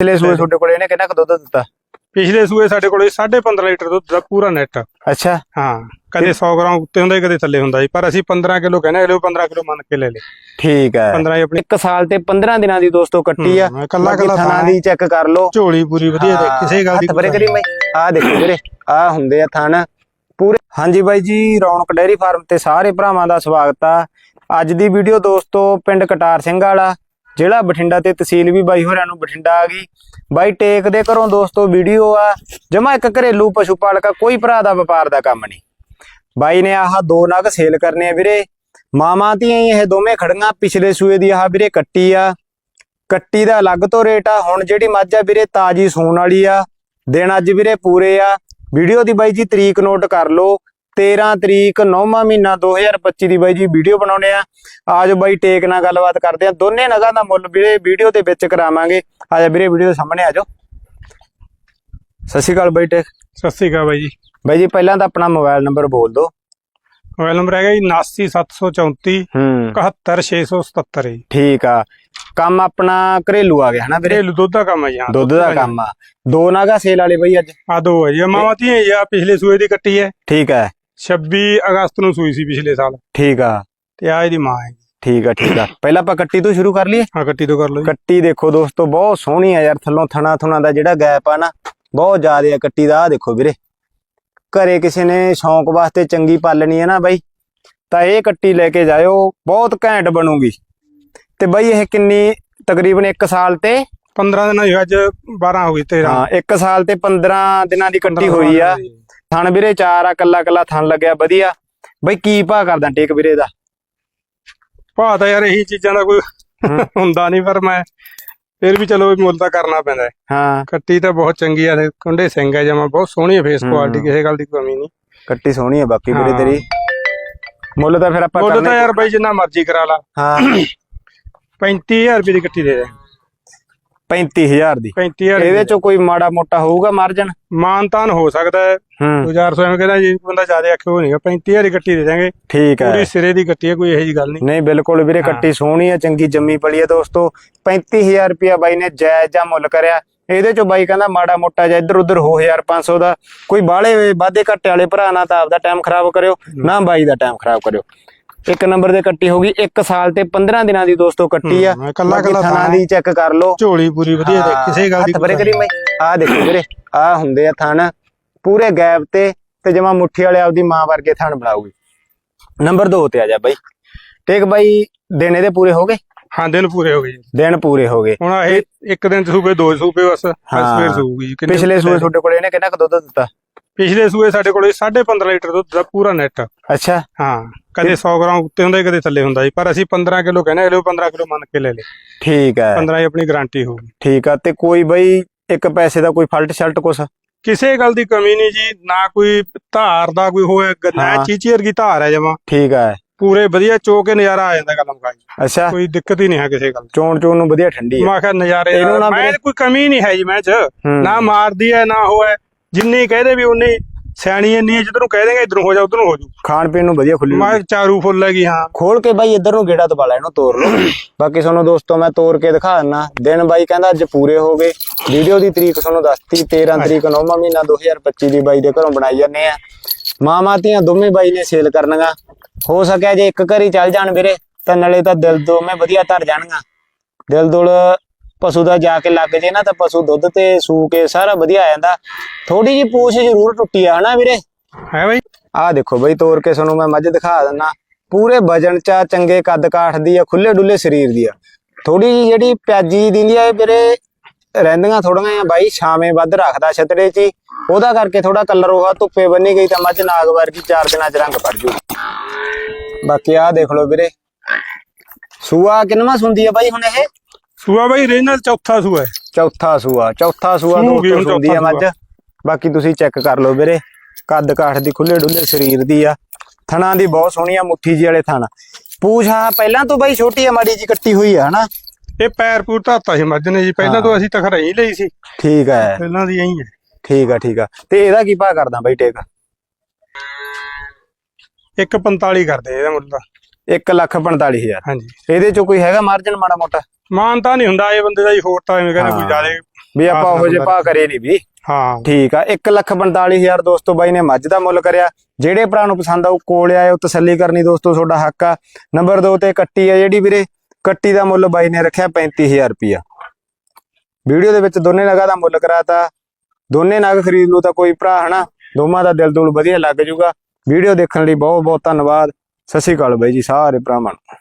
ਪਿਛਲੇ ਸੂਏ ਤੁਹਾਡੇ ਕੋਲ ਇਹਨੇ ਕਿੰਨਾ ਕੁ ਦੁੱਧ ਦਿੱਤਾ? ਪਿਛਲੇ ਸੂਏ ਸਾਡੇ ਕੋਲੇ 15.5 ਲੀਟਰ ਦੁੱਧ ਦਾ ਪੂਰਾ ਨੈਟ ਅੱਛਾ। ਹਾਂ ਕਦੇ 100 ਗ੍ਰਾਮ ਉੱਤੇ ਹੁੰਦਾ ਕਦੇ ਥੱਲੇ ਹੁੰਦਾ ਪਰ ਅਸੀਂ 15 ਕਿਲੋ ਕਹਿੰਦੇ ਅਗਲੇ 15 ਕਿਲੋ ਮੰਨ ਕੇ ਲੈ ਲੇ ਠੀਕ ਹੈ। 15 ਹੀ ਆਪਣੀ ਇੱਕ ਸਾਲ ਤੇ 15 ਦਿਨਾਂ ਦੀ ਦੋਸਤੋ ਕੱਟੀ ਆ। ਕੱਲਾ- ਕੱਲਾ ਥਣਾ ਥਾਂ ਦੀ ਚੈੱਕ ਕਰ ਲਓ। ਝੋਲੀ ਪੂਰੀ ਵਧੀਆ ਦੇ ਕਿਸੇ ਗੱਲ ਦੀ ਹੱਥ ਪਰੇ ਕਰੀ ਮੈਂ। ਆ ਦੇਖੋ ਵੀਰੇ ਆ ਹੁੰਦੇ ਆ ਥਣ। ਪੂਰੇ ਹਾਂਜੀ ਬਾਈ ਜੀ ਰੌਣਕ ਡੇਅਰੀ ਫਾਰਮ ਤੇ ਸਾਰੇ ਭਰਾਵਾਂ ਦਾ ਸਵਾਗਤ ਆ। ਅੱਜ ਦੀ ਵੀਡੀਓ ਦੋਸਤੋ ਪਿੰਡ ਕਟਾਰ ਸਿੰਘ ਵਾਲਾ। ਜ਼ਿਲ੍ਹਾ ਬਠਿੰਡਾ ਤੇ ਤਹਿਸੀਲ ਵੀ ਬਾਈ ਹੋਰਾਂ ਨੂੰ ਬਠਿੰਡਾ ਆ ਗਈ। ਬਾਈ ਟੇਕ ਦੇ ਘਰੋਂ ਦੋਸਤੋ ਵੀਡੀਓ ਆ, ਜਮਾ ਇੱਕ ਘਰੇਲੂ ਪਸ਼ੂ ਪਾਲਕਾ ਕੋਈ ਭਰਾ ਦਾ ਵਪਾਰ ਦਾ ਕੰਮ ਨਹੀਂ। ਬਾਈ ਨੇ ਆਹ ਦੋ ਨਗ ਸੇਲ ਕਰਨੇ ਆ ਵੀਰੇ। ਮਾਵਾਂ ਧੀਆਂ ਇਹ ਦੋਵੇਂ ਖੜੀਆਂ, ਪਿਛਲੇ ਸੂਏ ਦੀ ਆਹ ਵੀਰੇ ਕੱਟੀ ਆ। ਕੱਟੀ ਦਾ ਅਲੱਗ ਤੋਂ ਰੇਟ ਆ, ਹੁਣ ਜਿਹੜੀ ਮੱਝ ਆ ਵੀਰੇ ਤਾਜੀ ਸੂਣ ਵਾਲੀ ਆ। ਦਿਨ ਅੱਜ ਵੀਰੇ ਪੂਰੇ ਆ। ਵੀਡੀਓ ਦੀ ਬਾਈ ਜੀ ਤਰੀਕ ਨੋਟ ਕਰ ਲਓ। 13 ਤਰੀਕ 9ਵਾਂ ਮਹੀਨਾ 2025 ਦੀ ਬਾਈ ਜੀ ਵੀਡੀਓ ਬਣਾਉਣੇ ਆ ਆਜੋ ਬਾਈ ਟੇਕ ਨਾਲ ਗੱਲਬਾਤ ਕਰਦੇ ਆ ਦੋਨੇ ਨਗਾਂ ਦਾ ਮੁੱਲ ਵੀਰੇ ਵੀਡੀਓ ਦੇ ਵਿੱਚ ਕਰਾਵਾਂਗੇ। ਆਜਾ ਵੀਰੇ ਵੀਡੀਓ ਦੇ ਸਾਹਮਣੇ ਆਜੋ ਸਤਿ ਸ਼੍ਰੀ ਅਕਾਲ ਬਾਈ ਟੇਕ। ਸਤਿ ਸ੍ਰੀ ਅਕਾਲ ਬਾਈ ਜੀ। ਬਾਈ ਜੀ ਪਹਿਲਾਂ ਤਾਂ ਆਪਣਾ ਮੋਬਾਈਲ ਨੰਬਰ ਬੋਲ ਦਿਓ। ਮੋਬਾਈਲ ਨੰਬਰ ਹੈਗਾ ਜੀ 89734 ਹੂੰ। 71677 ਜੀ। ਠੀਕ ਆ। ਕੰਮ ਆਪਣਾ ਘਰੇਲੂ ਆ ਗਿਆ ਹਨਾ ਵੀਰੇ? ਘਰੇਲੂ ਦੁੱਧ ਦਾ ਕੰਮ ਹੈ ਜੀ ਹਾਂ ਦੁੱਧ ਦਾ ਕੰਮ ਆ। ਦੋ ਨਾਗਾ ਸੇਲ ਵਾਲੇ ਬਾਈ ਅੱਜ? ਆ ਦੋ ਹੈ ਜੀ ਮਾਵਾ ਧੀਆਂ ਜੀ ਆ ਪਿਛਲੇ ਸੂਏ ਦੀ ਕੱਟੀ ਹੈ। ਠੀਕ ਹੈ 26 ਅਗਸਤ ਨੂੰ ਸੂਈ ਸੀ ਪਿਛਲੇ ਸਾਲ। ਠੀਕ ਆ। ਤੇ ਆ ਇਹਦੀ ਮਾਂ ਹੈ ਠੀਕ ਆ ਠੀਕ ਆ। ਪਹਿਲਾਂ ਆਪਾਂ ਕੱਟੀ ਤੋਂ ਸ਼ੁਰੂ ਕਰ ਲਈਏ? ਆ ਕੱਟੀ ਤੋਂ ਕਰ ਲਓ ਜੀ। ਕੱਟੀ ਦੇਖੋ ਦੋਸਤੋ ਬਹੁਤ ਸੋਹਣੀ ਆ ਯਾਰ ਥੱਲੋਂ ਥਣਾ ਥੁਣਾ ਦਾ ਜਿਹੜਾ ਗੈਪ ਆ ਨਾ ਬਹੁਤ ਜ਼ਿਆਦਾ ਆ ਕੱਟੀ ਦਾ ਆ ਦੇਖੋ ਵੀਰੇ। ਘਰੇ ਕਿਸੇ ਨੇ ਸ਼ੌਂਕ ਵਾਸਤੇ ਚੰਗੀ ਪਾਲਣੀ ਹੈ ਨਾ ਬਾਈ ਤਾਂ ਇਹ ਕੱਟੀ ਲੈ ਕੇ ਜਾਇਓ ਬਹੁਤ ਘੈਂਟ ਬਣੂਗੀ। ਤੇ ਬਾਈ ਇਹ ਕਿੰਨੀ ਤਕਰੀਬਨ 1 ਸਾਲ ਤੇ? 15 ਦਿਨਾਂ ਦੀ ਅੱਜ 12 ਹੋ ਗਈ 13 ਹਾਂ 1 ਸਾਲ ਤੇ 15 ਦਿਨਾਂ ਦੀ ਕੱਟੀ ਹੋਈ ਆ। ਥਣ ਵੀਰੇ ਚਾਰ ਆ ਕੱਲਾ ਕੱਲਾ ਥਣ ਲੱਗਿਆ ਵਧੀਆ। ਬਾਈ ਕੀ ਭਾਅ ਕਰਦਾ ਟੇਕ ਵੀਰੇ ਦਾ? ਭਾਅ ਤਾਂ ਯਾਰ ਇਹੀ ਚੀਜ਼ਾਂ ਦਾ ਕੋਈ। ਹੁੰਦਾ ਨਹੀਂ ਪਰ ਮੈਂ ਫਿਰ ਵੀ ਚਲੋ ਮੁੱਲ ਤਾਂ ਕਰਨਾ ਪੈਂਦਾ ਹੈ। ਹਾਂ। ਕੱਟੀ ਤਾਂ ਬਹੁਤ ਚੰਗੀ ਆ ਕੁੰਡੇ ਸਿੰਘ ਹੈ ਜਮਾ ਬਹੁਤ ਸੋਹਣੀ ਹੈ ਫੇਸ। ਕੁਆਲਿਟੀ ਕਿਸੇ ਗੱਲ ਦੀ ਕਮੀ ਨਹੀਂ ਕੱਟੀ ਸੋਹਣੀ ਆ ਬਾਕੀ ਵੀਰੇ। ਤੇਰੀ। ਮੁੱਲ ਤਾਂ ਫਿਰ ਆਪਾਂ ਮੁੱਲ ਤਾਂ ਯਾਰ ਬਾਈ ਜਿੰਨਾ ਮਰਜ਼ੀ ਕਰਾ ਲਾ। ਹਾਂ। 35000 ਰੁਪਏ ਦੀ ਕੱਟੀ ਦੇ ਦੇ। 35000 ਦੀ। 35000 ਇਹਦੇ ਚੋਂ ਕੋਈ ਮਾੜਾ ਮੋਟਾ ਹੋਊਗਾ ਮਾਰਜਨ ਮਾਨਤਾਨ ਹੋ ਸਕਦਾ ਹੈ। ਹੂੰ। 2400 ਐਵੇਂ ਕਹਿੰਦਾ ਜੀ ਬੰਦਾ ਜ਼ਿਆਦਾ ਆਖੇ ਉਹ ਨਹੀਂਗਾ 35000 ਦੀ ਕੱਟੀ ਦੇ ਦਾਂਗੇ ਠੀਕ ਹੈ। ਪੂਰੀ ਸਿਰੇ ਦੀ ਕੱਟੀ ਹੈ ਕੋਈ ਇਹੋ ਜੀ ਗੱਲ ਨਹੀਂ। ਨਹੀਂ ਬਿਲਕੁਲ ਵੀਰੇ ਹਾਂ। ਕੱਟੀ ਸੋਹਣੀ ਆ ਚੰਗੀ ਜੰਮੀ ਪਲੀ ਆ ਦੋਸਤੋ। 35000 ਰੁਪਿਆ ਬਾਈ ਨੇ ਜਾਇਜ਼ ਜਾਂ ਮੁੱਲ ਕਰਿਆ। ਇਹਦੇ ਚੋਂ ਬਾਈ ਕਹਿੰਦਾ ਮਾੜਾ ਮੋਟਾ ਜਾਂ ਇੱਧਰ ਉੱਧਰ ਹੋ 1500 ਦਾ। ਕੋਈ ਬਾਹਲੇ ਵਾਧੇ ਘੱਟੇ ਵਾਲੇ ਭਰਾ ਨਾ ਤਾਂ ਆਪਦਾ ਟਾਈਮ ਖਰਾਬ ਕਰਿਓ। ਨਾ ਬਾਈ ਦਾ ਟਾਈਮ ਖਰਾਬ ਕਰਿਓ। ਇੱਕ ਨੰਬਰ ਦੇ ਕੱਟੀ ਹੋ ਗਈ 1 ਸਾਲ ਤੇ 15 ਦਿਨਾਂ ਦੀ ਦੋਸਤੋ ਕੱਟੀ ਆ। ਕੱਲਾ- ਕੱਲਾ ਥਣਾ ਦੀ ਚੈੱਕ ਕਰ ਲਓ। ਝੋਲੀ ਪੂਰੀ ਵਧੀਆ ਦੇ ਕਿਸੇ ਗੱਲ ਦੀ ਹੱਥ ਪਰੇ। ਕਰੀ ਮੈਂ। ਆ ਦੇਖੋ ਵੀਰੇ ਆ ਹੁੰਦੇ ਆ ਥਣ ਪੂਰੇ ਗੈਪ ਤੇ ਤੇ ਜਮਾ ਮੁੱਠੀ ਵਾਲੇ ਆਪਦੀ ਮਾਂ ਵਰਗੇ ਥਣ ਬਣਾਉਗੀ ਨੰਬਰ 2 ਤੇ ਆ ਜਾ ਬਾਈ। ਟੇਕ ਬਾਈ ਦਿਨ ਇਹਦੇ ਪੂਰੇ ਹੋ ਗਏ? ਹਾਂ ਦਿਨ ਪੂਰੇ ਹੋ ਗਏ ਦਿਨ ਪੂਰੇ ਹੋ ਗਏ। ਹੁਣ ਇਹ ਇੱਕ ਦਿਨ ਚ ਸੂਪੇ ਦੋ ਸੂਪੇ ਬਸ ਬਸ। ਫੇਰ ਸੂਗੀ ਪਿਛਲੇ ਸੂਏ ਤੁਹਾਡੇ ਕੋਲ ਇਹਨੇ ਕਿੰਨਾ ਕੁ ਦੁੱਧ ਦਿੱਤਾ? ਪਿਛਲੇ ਸੂਏ ਸਾਡੇ ਕੋਲੇ 15.5 ਲੀਟਰ ਦੁੱਧ ਦਾ ਪੂਰਾ ਨੈਟ ਅੱਛਾ। ਹਾਂ ਕਦੇ 100 ਗ੍ਰਾਮ ਉੱਤੇ ਹੁੰਦਾ ਕਦੇ ਥੱਲੇ ਹੁੰਦਾ ਪਰ ਅਸੀਂ 15 ਕਿਲੋ ਕਹਿੰਦੇ ਅਗਲੇ 15 ਕਿਲੋ ਮੰਨ ਕੇ ਲੈ ਲੇ। ਠੀਕ ਹੈ। 15 ਹੀ ਆਪਣੀ ਗਾਰੰਟੀ ਹੋਊਗੀ। ਠੀਕ ਆ ਤੇ ਕੋਈ ਬਈ ਇੱਕ ਪੈਸੇ ਦਾ ਕੋਈ ਫਲਟ ਸ਼ਲਟ ਕੁਛ? ਕਿਸੇ ਗੱਲ ਦੀ ਕਮੀ ਨਹੀਂ ਜੀ ਨਾ ਕੋਈ ਧਾਰ ਦਾ ਕੋਈ ਹੋਏ ਨਾ। ਚੀਚੀ ਵਰਗੀ ਧਾਰ ਹੈ ਜਮਾ। ਠੀਕ ਹੈ। ਪੂਰੇ ਵਧੀਆ ਚੋ ਕੇ ਨਜ਼ਾਰਾ ਆ ਜਾਂਦਾ ਗੱਲ ਮੁਕਾਈ ਅੱਛਾ। ਕੋਈ ਦਿੱਕਤ ਹੀ ਨਹੀਂ ਹੈ ਕਿਸੇ ਗੱਲ। ਚੋਣ ਚੋਣ ਨੂੰ ਵਧੀਆ ਠੰਡੀ ਹੈ। ਮੈਂ ਕਿਹਾ ਨਜ਼ਾਰੇ ਮੈਂ ਕੋਈ ਕਮੀ ਨਹੀਂ ਹੈ ਜੀ ਮੈਂ ਚ। ਨਾ ਮਾਰਦੀ ਹੈ ਨਾ ਹੋਏ ਜਿੰਨੀ ਕਹਦੇ ਵੀ ਉਨੀ ਸਿਆਣੀ ਇੰਨੀ ਹੈ ਜਿੱਧਰੋਂ ਕਹਿ ਦੇਗਾ ਇਧਰੋਂ ਹੋ ਜਾ ਉਧਰੋਂ ਹੋ ਜੂ ਖਾਣ ਪੀਣ ਨੂੰ ਵਧੀਆ ਖੁੱਲੀ ਮੈਂ ਚਾਰੂ ਫੁੱਲ ਹੈਗੀ ਹਾਂ। ਖੋਲ ਕੇ ਬਾਈ ਇੱਧਰ ਨੂੰ ਗੇੜਾ ਦਬਾ ਲੈ ਇਹਨੂੰ ਤੋੜ ਲਓ। ਬਾਕੀ ਤੁਹਾਨੂੰ ਦੋਸਤੋ ਮੈਂ ਤੋੜ ਕੇ ਦਿਖਾ ਦਿੰਨਾ। ਦਿਨ ਬਾਈ ਕਹਿੰਦਾ ਅੱਜ ਪੂਰੇ ਹੋ ਗਏ। ਵੀਡੀਓ ਦੀ ਤਰੀਕ ਤੁਹਾਨੂੰ ਦੱਸਤੀ 13 ਤਰੀਕ 9ਵਾਂ ਮਹੀਨਾ 2025 ਦੀ ਬਾਈ ਦੇ ਘਰੋਂ ਬਣਾਈ ਜਾਂਦੇ ਆ। ਮਾਮਾ ਧੀਆਂ ਦੋਵੇਂ ਬਾਈ ਨੇ ਸੇਲ ਕਰਨੀਆਂ। ਹੋ ਸਕਿਆ ਜੇ ਇੱਕ ਘਰੀ ਚੱਲ ਜਾਣ ਵੀਰੇ ਤਾਂ ਨਾਲੇ ਤਾਂ ਦਿਲ ਦੋਵੇਂ ਵਧੀਆ ਧਰ ਜਾਣਗੀਆਂ ਦਿਲ ਦੁਲ ਪਸ਼ੂ ਦਾ ਜਾ ਕੇ ਲੱਗ ਜੇ ਨਾ ਤਾਂ ਪਸ਼ੂ ਦੁੱਧ ਤੇ ਸੂ ਕੇ ਸਾਰਾ ਵਧੀਆ ਆ ਜਾਂਦਾ। ਥੋੜੀ ਜੀ ਪੂਛ ਜ਼ਰੂਰ ਟੁੱਟੀ ਆ ਹਨਾ ਵੀਰੇ? ਹੈ ਬਾਈ। ਆਹ ਦੇਖੋ ਬਈ ਤੋੜ ਕੇ ਤੁਹਾਨੂੰ ਮੈਂ ਮੱਝ ਦਿਖਾ ਦਿੰਨਾ। ਪੂਰੇ ਵਜਨ ਚ ਆ, ਚੰਗੇ ਕੱਦ ਕਾਠ ਦੀ ਆ ਖੁੱਲੇ ਡੁੱਲੇ ਸਰੀਰ ਦੀ ਆ। ਥੋੜੀ ਜੀ ਜਿਹੜੀ ਪਿਆਜੀ ਦਿੰਦੀ ਆ ਇਹ ਵੀਰੇ ਰਹਿੰਦੀਆਂ ਥੋੜੀਆਂ ਆ ਬਾਈ ਛਾਵੇਂ ਵੱਧ ਰੱਖਦਾ ਛਤੜੇ 'ਚ। ਉਹਦਾ ਕਰਕੇ ਥੋੜਾ ਕਲਰ ਹੋਆ ਧੁੱਪੇ ਬੰਨੀ ਗਈ ਤਾਂ ਮੱਝ ਨਾਗ ਵਰਗੀ ਚਾਰ ਦਿਨਾਂ 'ਚ ਰੰਗ ਪੜ ਜੂ ਬਾਕੀ ਆਹ ਦੇਖ ਲਓ ਵੀਰੇ। ਸੂਆ ਕਿੰਨਵਾਂ ਸੁੰਦੀ ਆ ਬਾਈ ਹੁਣ ਇਹ? ਸੂਆ ਬਾਈ ਰੀਜਨਲ ਚੌਥਾ ਸੂਆ ਹੈ। ਚੌਥਾ ਸੂਆ ਚੌਥਾ ਸੂਆ ਦੋਸਤੋ ਹੁਣ ਸੁੰਦੀ ਆ ਚੌਥਾ ਮੱਝ। ਬਾਕੀ ਤੁਸੀਂ ਚੈੱਕ ਕਰ ਲਓ ਵੀਰੇ ਕੱਦ ਕਾਠ ਦੀ ਖੁੱਲੇ ਡੁੱਲੇ ਸਰੀਰ ਦੀ ਆ। ਥਣਾ ਦੀ ਬਹੁਤ ਸੋਹਣੀ ਆ ਮੁੱਠੀ ਜੀ ਵਾਲੇ ਥਣ। ਪੂਛ ਆ ਪਹਿਲਾਂ ਤੋਂ ਬਾਈ ਛੋਟੀ ਆ ਮਾੜੀ ਜੀ ਕੱਟੀ ਹੋਈ ਆ ਹਨਾ? ਇਹ ਪੈਰ ਪੂਰ ਧਾਤਾ ਸੀ ਮੱਝ ਨੇ ਜੀ ਪਹਿਲਾਂ। ਤੋਂ ਅਸੀਂ ਤਖਰਾ ਹੀ ਲਈ ਸੀ। ਠੀਕ ਹੈ ਪਹਿਲਾਂ ਦੀ ਐਂ ਹੈ ਠੀਕ ਆ ਠੀਕ ਆ। ਤੇ ਇਹਦਾ ਕੀ ਭਾਅ ਕਰਦਾ ਬਾਈ ਟੇਕ? 145 ਕਰਦੇ ਇਹਦਾ ਮੁੱਲ ਤਾਂ। 1 ਲੱਖ 45000 ਹਾਂਜੀ। ਇਹਦੇ ਚੋਂ ਕੋਈ ਹੈਗਾ ਮਾਰਜਨ ਮਾੜਾ ਮੋਟਾ? ਮਾਨਤਾ ਨਹੀਂ ਹੁੰਦਾ ਇਹ ਬੰਦੇ ਦਾ ਹੀ ਹੋਰ ਤਾਂ ਐਵੇਂ ਕਹਿੰਦਾ ਕੋਈ। ਜ਼ਿਆਦਾ ਵੀ ਆਪਾਂ ਉਹੋ ਨਾਲ ਭਾਅ ਕਰੇ ਨਹੀਂ ਵੀ। ਹਾਂ। ਠੀਕ ਆ 145000 ਦੋਸਤੋ ਬਾਈ ਨੇ ਮੱਝ ਦਾ ਮੁੱਲ ਕਰਿਆ। ਜਿਹੜੇ ਭਰਾ ਨੂੰ ਪਸੰਦ ਆਉ ਕੋਲ ਆਇਓ ਤਸੱਲੀ ਕਰਨੀ ਦੋਸਤੋ ਤੁਹਾਡਾ ਹੱਕ ਆ। ਨੰਬਰ 2 ਤੇ ਕੱਟੀ ਆ ਜਿਹੜੀ ਵੀਰੇ ਕੱਟੀ ਦਾ ਮੁੱਲ ਬਾਈ ਨੇ ਰੱਖਿਆ 35000 ਰੁਪਿਆ ਵੀਡੀਓ ਦੇ ਵਿੱਚ ਦੋਨੇ ਨਗਾਂ ਦਾ ਮੁੱਲ ਕਰਾਤਾ। ਦੋਨੇ ਨਗ ਖਰੀਦ ਲੂ ਤਾਂ ਕੋਈ ਭਰਾ ਹਨਾ? ਦੋਵਾਂ ਦਾ ਦਿਲ ਦੁਲ ਵਧੀਆ ਲੱਗ ਜੂਗਾ। ਵੀਡੀਓ ਦੇਖਣ ਲਈ ਬਹੁਤ ਬਹੁਤ ਧੰਨਵਾਦ। ਸਤਿ ਸ਼੍ਰੀ ਅਕਾਲ ਬਾਈ ਜੀ ਸਾਰੇ ਭਰਾਵਾਂ ਨੂੰ।